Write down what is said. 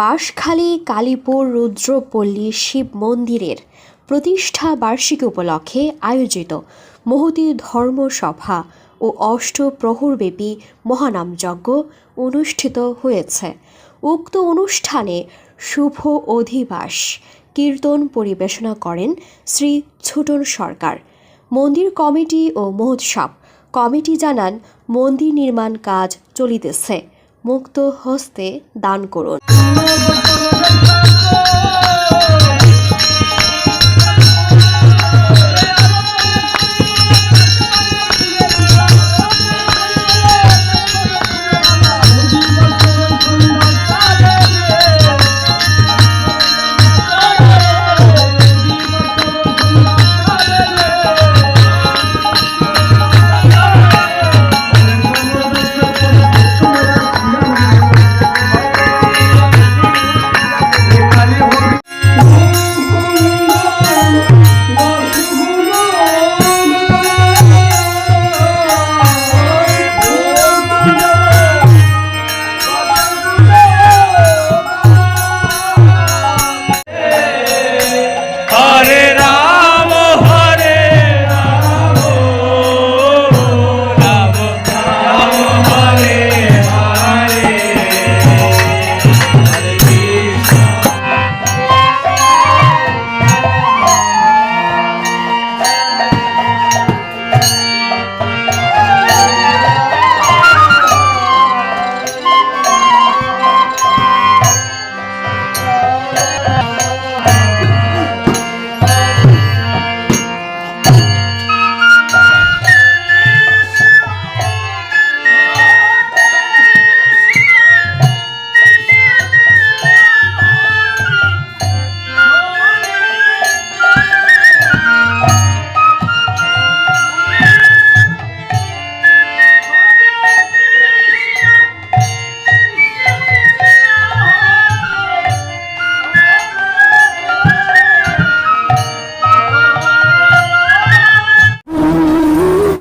বাঁশখালী, কালীপুর, রুদ্রপল্লী, শিব মন্দিরের প্রতিষ্ঠা বার্ষিকী উপলক্ষে আয়োজিত মহতি ধর্মসভা ও অষ্টপ্রহরব্যাপী মহানামযজ্ঞ অনুষ্ঠিত হয়েছে। উক্ত অনুষ্ঠানে শুভ অধিবাস, কীর্তন পরিবেশনা করেন শ্রী ছুটন সরকার। মন্দির কমিটি ও মহোৎসব, কমিটি জানান, মন্দির নির্মাণ কাজ চলিতেছে। মুক্ত হস্তে দান করুন।